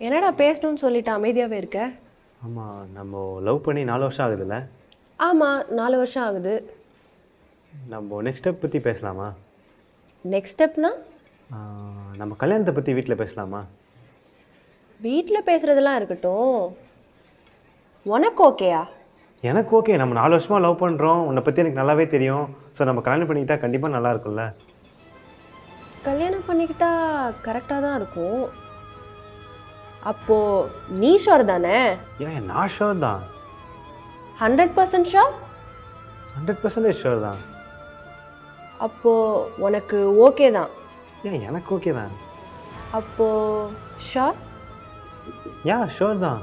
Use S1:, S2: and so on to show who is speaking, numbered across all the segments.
S1: என்னடா பேசணும்னு சொல்லிட்டு அமைதியாகவே இருக்க?
S2: ஆமாம் நம்ம லவ் பண்ணி நாலு வருஷம் ஆகுதுல்ல?
S1: ஆமாம் நாலு வருஷம் ஆகுது.
S2: நம்ம நெக்ஸ்ட் ஸ்டெப் பற்றி பேசலாமா?
S1: நெக்ஸ்ட் ஸ்டெப்னா
S2: நம்ம கல்யாணத்தை பற்றி வீட்டில் பேசலாமா?
S1: வீட்டில் பேசுகிறதெல்லாம் இருக்கட்டும். உனக்கு ஓகேயா?
S2: எனக்கு ஓகே நம்ம நாலு வருஷமாக லவ் பண்ணுறோம் உன்னை பற்றி எனக்கு நல்லாவே தெரியும். ஸோ நம்ம கல்யாணம் பண்ணிக்கிட்டா கண்டிப்பாக நல்லா இருக்கும்ல?
S1: கல்யாணம் பண்ணிக்கிட்டா கரெக்டாக தான் இருக்கும். அப்போது நீ ஷோர் தானே?
S2: ஏன் நான் ஷோர் தான்.
S1: Hundred percent sure
S2: hundred percentage sure தான்.
S1: அப்போது உனக்கு ஓகே தான்.
S2: ஏன் எனக்கு ஓகே தான்.
S1: அப்போது ஷோர்
S2: யா ஷோர் தான்.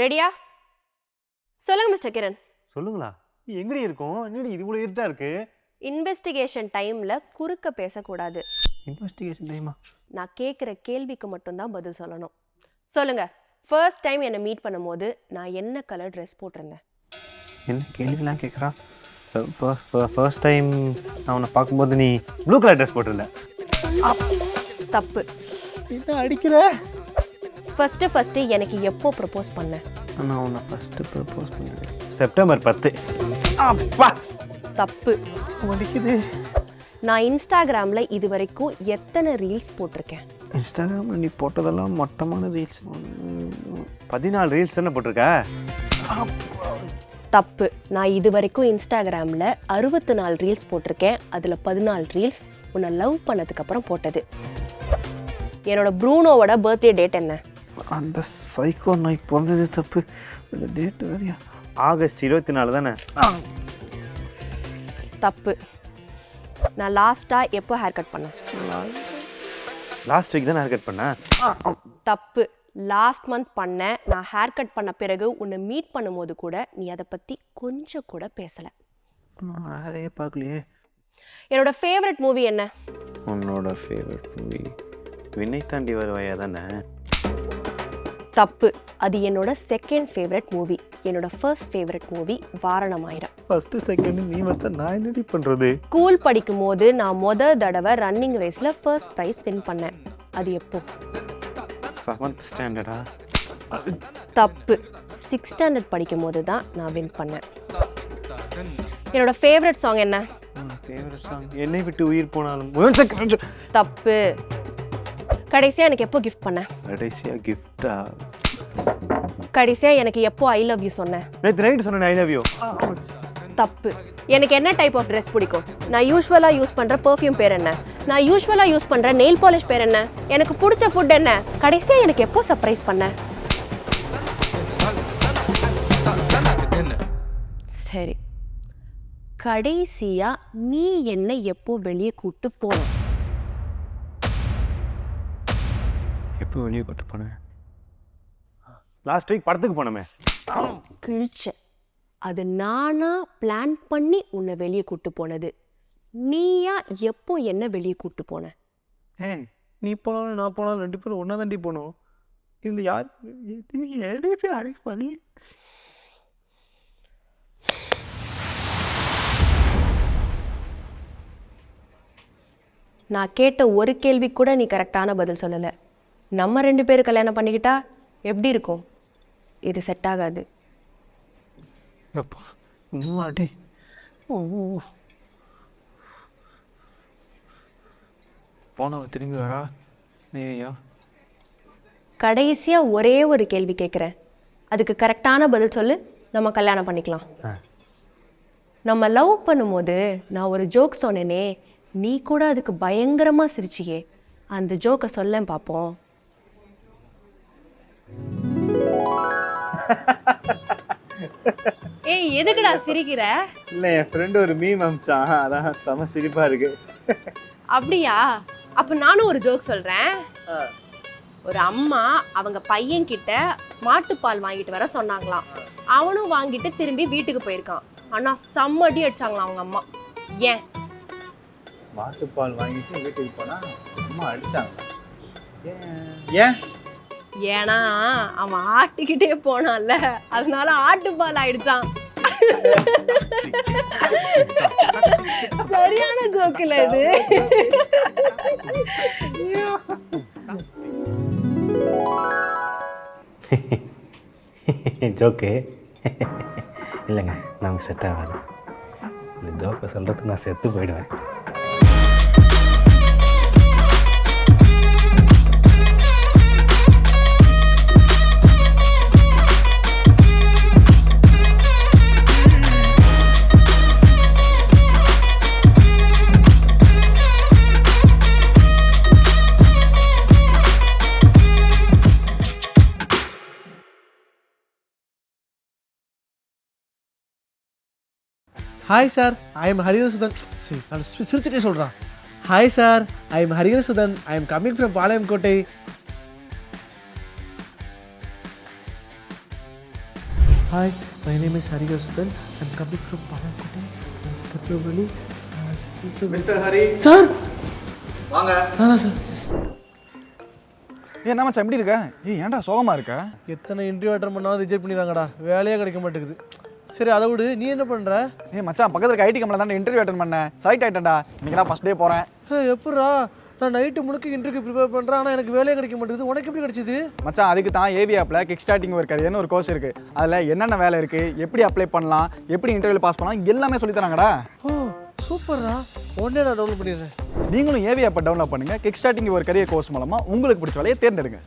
S1: ரெடியா சொல்லுங்க மிஸ்டர் கிரண்
S2: சொல்லுங்களா? எங்கடி இருக்கும்? என்னடி இது இவ்வளோ இருட்டா இருக்கு?
S1: இன்வெஸ்டிகேஷன் டைமில் குறுக்க பேசக்கூடாது.
S2: இன்வெஸ்டிகேஷன் டைமா
S1: நான் கேட்குற கேள்விக்கு மட்டும்தான் பதில் சொல்லணும். சொல்லுங்க. ஃபர்ஸ்ட் டைம் என்னை மீட் பண்ணும்போது நான் என்ன கலர் ட்ரெஸ் போட்டிருந்தேன்?
S2: என்ன கேள்விலாம் கேட்குறா ஃபர்ஸ்ட் டைம் நான் உன்னை பார்க்கும்போது நீ ப்ளூ கலர் ட்ரெஸ் போட்டிருந்த.
S1: தப்பு.
S2: என்ன அடிக்கிற?
S1: ஃபர்ஸ்ட்டு ஃபர்ஸ்ட்டு எனக்கு எப்போ ப்ரப்போஸ் பண்ண?
S2: நான் உன்னை ஃபஸ்ட்டு ப்ரப்போஸ் பண்ணது செப்டம்பர் பத்து. அப்பா!
S1: தப்பு.
S2: வலிக்குது
S1: நான் இன்ஸ்டாகிராமில் இது வரைக்கும் எத்தனை ரீல்ஸ் போட்டிருக்கேன்?
S2: இன்ஸ்டாகிராமில் நீ போட்டதெல்லாம் மொட்டமான ரீல்ஸ் பதினாலு ரீல்ஸ் தானே போட்டிருக்க?
S1: தப்பு. நான் இது வரைக்கும் இன்ஸ்டாகிராமில் அறுபத்தி நாலு ரீல்ஸ் போட்டிருக்கேன். அதில் பதினாலு ரீல்ஸ் உன்னை லவ் பண்ணதுக்கப்புறம் போட்டது. என்னோட ப்ரூனோவோட பர்த்டே டேட் என்ன?
S2: அந்த சைக்கோ நாய் பிறந்தது தப்பு. இந்த டேட் வேறையா? ஆகஸ்ட் இருபத்தி நாலு தானே?
S1: தப்பு. நான் லாஸ்ட்டாக எப்போ ஹேர் கட் பண்ணேன்?
S2: லாஸ்ட் வீக் தான் ஹேர் கட் பண்ணேன்
S1: தப்பு. லாஸ்ட் மந்த் பண்ணேன். நான் ஹேர் கட் பண்ண பிறகு உன்னை மீட் பண்ணும்போது கூட நீ அதை பற்றி கொஞ்சம் கூட பேசலை.
S2: நான் ஹேரே பார்க்கலையே.
S1: என்னோட ஃபேவரட் மூவி என்ன?
S2: உன்னோட ஃபேவரட் மூவி வினை தாண்டி வருவாயா தானே?
S1: தப்பு. அது என்னோட செகண்ட் ஃபேவரட் மூவி என்னோட first favourite movie Vaaranam Aayiram.
S2: First second நீ வச்சா நான் என்னடி பண்ணுறது
S1: ஸ்கூல் படிக்கும் போது நான் முத தடவை ரன்னிங் ரேஸில் ஃபர்ஸ்ட் ப்ரைஸ் வின் பண்ணேன். அது எப்போ?
S2: செவன்த் ஸ்டாண்டர்டா
S1: தப்பு. சிக்ஸ் ஸ்டாண்டர்ட் படிக்கும் போது தான் நான் வின் பண்ணேன். என்னோட ஃபேவரட் சாங் என்ன?
S2: ஃபேவரட் சாங் என்னை விட்டு உயிர் போனாலும்.
S1: தப்பு. கடைசியாக எனக்கு எப்போ கிஃப்ட் பண்ண?
S2: கடைசியாக கிஃப்டா
S1: கடைசியாக எனக்கு எப்போ ஐ லவ் யூ சொன்னேன்
S2: நேற்று நைட்டு சொன்னேன் ஐ லவ் யூ
S1: தப்பு. எனக்கு என்ன டைப் ஆஃப் ட்ரெஸ் பிடிக்கும்? நான் யூஸ்வலாக யூஸ் பண்ணுற பெர்ஃப்யூம் பேர் என்ன? நான் யூஸ்வலாக யூஸ் பண்ணுற நெயில் பாலிஷ் பேர் என்ன? எனக்கு பிடிச்ச ஃபுட் என்ன? கடைசியாக எனக்கு எப்போ சர்ப்ரைஸ் பண்ண? சரி. கடைசியாக நீ என்னை எப்போ வெளியே கூட்டு போன
S2: எப்போ வெளியே கூட்டு போனேன். லாஸ்ட் வீக் படத்துக்கு போனோமே.
S1: கிழிச்ச. அது நானா பிளான் பண்ணி உன்னை வெளியே கூட்டு போனது. நீயா எப்போ என்ன வெளியே கூட்டு போன?
S2: ஏய் நீ போனாலும் நான் போனாலும் ரெண்டு பேரும் ஒன்றா தாண்டி போனோம். இந்த யார் ரெண்டு பேர் அரெக்ட் பண்ணி.
S1: நான் கேட்ட ஒரு கேள்வி கூட நீ கரெக்டான பதில் சொல்லலை. நம்ம ரெண்டு பேரும் கல்யாணம் பண்ணிக்கிட்டா எப்படி இருக்கும்? இது செட் ஆகாது.
S2: போனவ திரும்பி வரா? நீயா?
S1: கடைசியாக ஒரே ஒரு கேள்வி கேட்குறேன் அதுக்கு கரெக்டான பதில் சொல்லு. நம்ம கல்யாணம் பண்ணிக்கலாம். நம்ம லவ் பண்ணும்போது நான் ஒரு ஜோக் சொன்னேனே. நீ கூட அதுக்கு பயங்கரமாக சிரிச்சியே. அந்த ஜோக்கை சொல்லேன் பார்ப்போம் ஏய் எதுக்குடா சிரிக்கிற?
S2: இல்லை என் ஃப்ரெண்டு ஒரு மீம் அமிச்சான் அதான் செம சிரிப்பாக இருக்கு.
S1: அப்படியா? அப்ப நானும் ஒரு ஜோக் சொல்றேன். ஒரு அம்மா அவங்க பையன் கிட்ட மாட்டுப்பால் வாங்கிட்டு வர சொன்னாங்களாம். அவனும் வாங்கிட்டு திரும்பி வீட்டுக்கு போயிருக்கான். ஆனா செம்ம அடி அடிச்சாங்களாம் அவங்க அம்மா. ஏன்?
S2: மாட்டுப்பால் வாங்கிட்டு வீட்டுக்கு போனால் அம்மா அடித்தாங்க ஏன்? ஏன்?
S1: ஏன்னா அவன் ஆட்டிக்கிட்டே போனான்ல. அதனால ஆட்டுப்பால் ஆயிடுச்சான் சரியான ஜோக்கில் இது.
S2: ஜோக்கு. இல்லைங்க நமக்கு செட் ஆகாது. இந்த ஜோக்கை சொல்கிறதுக்கு நான் செத்து போயிடுவேன்.
S3: Hi sir I am Hariharasudhan சரி நான் சிரிச்சுட்டே சொல்கிறான் hi sir I am Hariharasudhan I am coming from Palayamkottai hi my name is Hariharasudhan I am coming from Palayamkottai Tirunelveli
S4: mister Hari
S3: sir
S4: வாங்க.
S3: சார்
S4: ஏ என்ன மச்சான் எப்படி இருக்க? ஏய் ஏன்டா சோகமா இருக்க?
S3: எத்தனை இன்டர்வியூ அட்டன் பண்ணாலும் ரிஜெக்ட் பண்ணிடுறாங்கடா. வேலையே கிடைக்க மாட்டேங்குது. சரி அதை விடு. நீ என்ன பண்ணுற
S4: ஏய் மச்சான் பக்கத்துல இருக்க ஐடி கம்பெனில தான் இன்டர்வியூ அட்டன் பண்ணேன் செலக்ட் ஆயிட்டேன்டா. இன்னைக்கு தான் ஃபர்ஸ்ட் டே போறேன்.
S3: எப்பட்றா? நான் நைட்டு முழுக்க இன்டர்வியூ ப்ரிப்பேர் பண்ணுறேன் ஆனால் எனக்கு வேலையே கிடைக்க மாட்டேங்குது. உனக்கு எப்படி கிடைச்சிது?
S4: மச்சான் அதுக்கு தான் ஏவி ஆப்ல கிக் ஸ்டார்டிங் ஒரு கரியர்னு ஒரு கோர்ஸ் இருக்கு. அதுல என்னென்ன வேலை இருக்கு எப்படி அப்ளை பண்ணலாம் எப்படி இன்டர்வியூ பாஸ் பண்ணலாம் எல்லாமே சொல்லி தராங்கடா.
S3: ஓ சூப்பர்ரா. உடனே நான் டவுன்லோட் பண்ணிடுறேன்.
S4: நீங்களும் ஏவி ஆப்பை டவுன்லோட் பண்ணுங்க. கிக் ஸ்டார்டிங் ஒரு கரியர் கோர்ஸ் மூலமா உங்களுக்கு பிடிச்ச வேலையை தேர்ந்தெடுங்க.